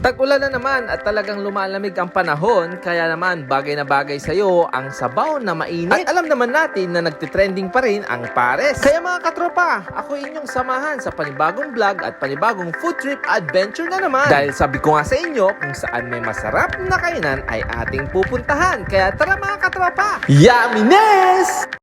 Tag-ulan na naman at talagang lumalamig ang panahon, kaya naman bagay na bagay sa'yo ang sabaw na mainit. At alam naman natin na nagtitrending pa rin ang pares. Kaya mga katropa, ako inyong samahan sa panibagong vlog at panibagong food trip adventure na naman. Dahil sabi ko nga sa inyo, kung saan may masarap na kainan ay ating pupuntahan. Kaya tara mga katropa! Yaminess!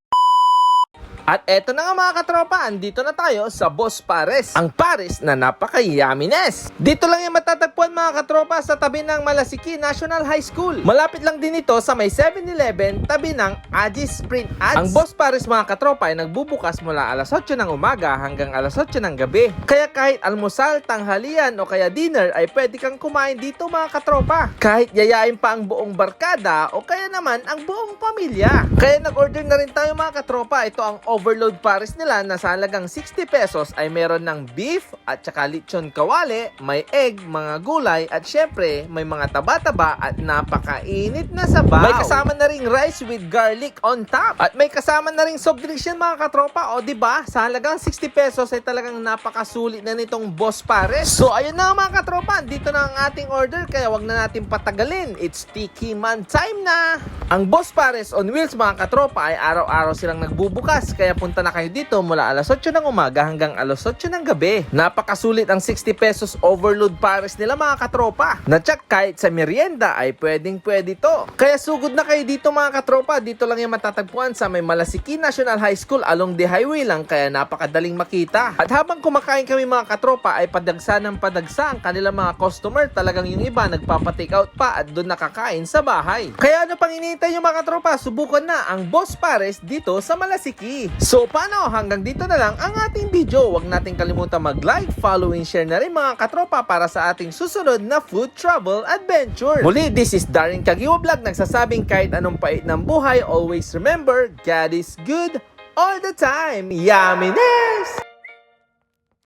At eto na nga mga katropa, andito na tayo sa Boss Pares. Ang Pares na napaka-yaminess. Dito lang yung matatagpuan mga katropa sa tabi ng Malasiki National High School. Malapit lang din ito sa may 7-Eleven tabi ng Agis Sprint Ads. Ang Boss Pares mga katropa ay nagbubukas mula alas 8 ng umaga hanggang alas 8 ng gabi. Kaya kahit almusal, tanghalian o kaya dinner ay pwede kang kumain dito mga katropa. Kahit yayain pa ang buong barkada o kaya naman ang buong pamilya. Kaya nag-order na rin tayo mga katropa. Ito ang overload pares nila na sa halagang 60 pesos ay meron ng beef at saka lechon kawali, may egg, mga gulay at syempre may mga taba-taba at napakainit na sabaw. May kasama na ring rice with garlic on top. At may kasama na ring soft drinks yan mga katropa. O ba Sa halagang 60 pesos ay talagang napakasulit na nitong boss pares. So ayun na mga katropa, dito na ang ating order kaya wag na natin patagalin. It's Tiki Man time na! Ang Boss Pares on Wheels mga katropa ay araw-araw silang nagbubukas kaya punta na kayo dito mula alas 8 ng umaga hanggang alas 8 ng gabi. Napakasulit ang 60 pesos overload pares nila mga katropa. Na check kahit sa merienda ay pwedeng pwede to. Kaya sugod na kayo dito mga katropa. Dito lang yung matatagpuan sa may Malasiki National High School along the highway lang kaya napakadaling makita. At habang kumakain kami mga katropa ay padagsa ng padagsa ang kanilang mga customer. Talagang yung iba nagpapa-take out pa at doon nakakain sa bahay. Kaya ano pang hinihintay nyo mga katropa? Subukan na ang Boss Pares dito sa Malasiki. So paano? Hanggang dito na lang ang ating video. Huwag natin kalimutan mag-like, follow, and share na rin mga katropa para sa ating susunod na food travel adventure. Muli, this is Darren Kagiwa Vlog nagsasabing kahit anong pait ng buhay, always remember, God is good all the time. Yummy